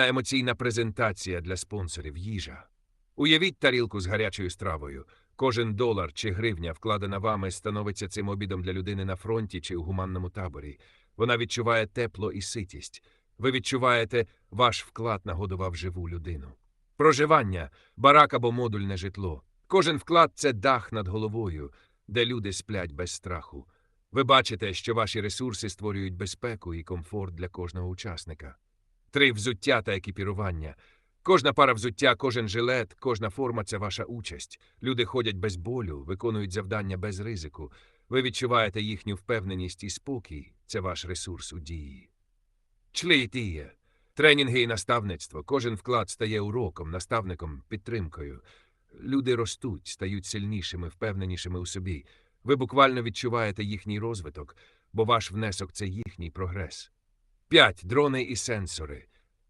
емоційна презентація для спонсорів їжа. Уявіть тарілку з гарячою стравою. Кожен долар чи гривня, вкладена вами, становиться цим обідом для людини на фронті чи у гуманному таборі. Вона відчуває тепло і ситість. Ви відчуваєте, ваш вклад нагодував живу людину. Проживання, барак або модульне житло. Кожен вклад це дах над головою, де люди сплять без страху. Ви бачите, що ваші ресурси створюють безпеку і комфорт для кожного учасника. Три взуття та екіпірування. Кожна пара взуття, кожен жилет, кожна форма це ваша участь. Люди ходять без болю, виконують завдання без ризику. Ви відчуваєте їхню впевненість і спокій це ваш ресурс у дії. Члейтіє. Тренінги і наставництво. Кожен вклад стає уроком, наставником, підтримкою. Люди ростуть, стають сильнішими, впевненішими у собі. Ви буквально відчуваєте їхній розвиток, бо ваш внесок це їхній прогрес. 5. Дрони і сенсори.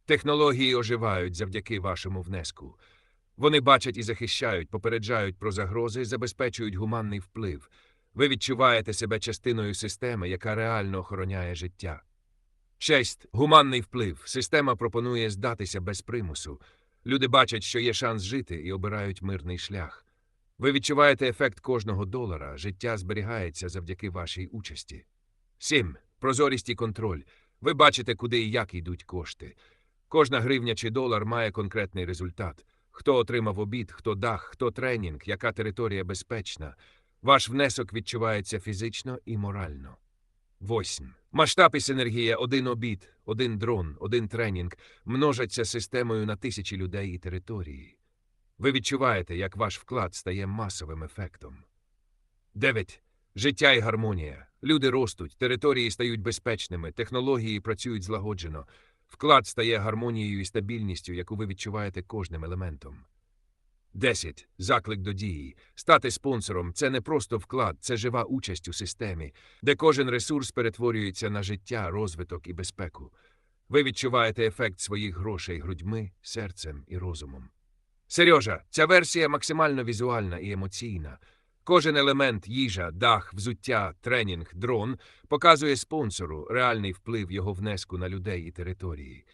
Технології оживають завдяки вашому внеску. Вони бачать і захищають, попереджають про загрози, забезпечують гуманний вплив. Ви відчуваєте себе частиною системи, яка реально охороняє життя. 6. Гуманний вплив. Система пропонує здатися без примусу. Люди бачать, що є шанс жити і обирають мирний шлях. Ви відчуваєте ефект кожного долара, життя зберігається завдяки вашій участі. 7. Прозорість і контроль. Ви бачите, куди і як йдуть кошти. Кожна гривня чи долар має конкретний результат. Хто отримав обід, хто дах, хто тренінг, яка територія безпечна. Ваш внесок відчувається фізично і морально. 8. Масштаб і синергія один обід, один дрон, один тренінг множаться системою на тисячі людей і території. Ви відчуваєте, як ваш вклад стає масовим ефектом. 9. Життя і гармонія. Люди ростуть, території стають безпечними, технології працюють злагоджено. Вклад стає гармонією і стабільністю, яку ви відчуваєте кожним елементом. 10. Заклик до дії. Стати спонсором це не просто вклад, це жива участь у системі, де кожен ресурс перетворюється на життя, розвиток і безпеку. Ви відчуваєте ефект своїх грошей грудьми, серцем і розумом. Сережа, ця версія максимально візуальна і емоційна. Кожен елемент їжа, дах, взуття, тренінг, дрон показує спонсору реальний вплив його внеску на людей і території.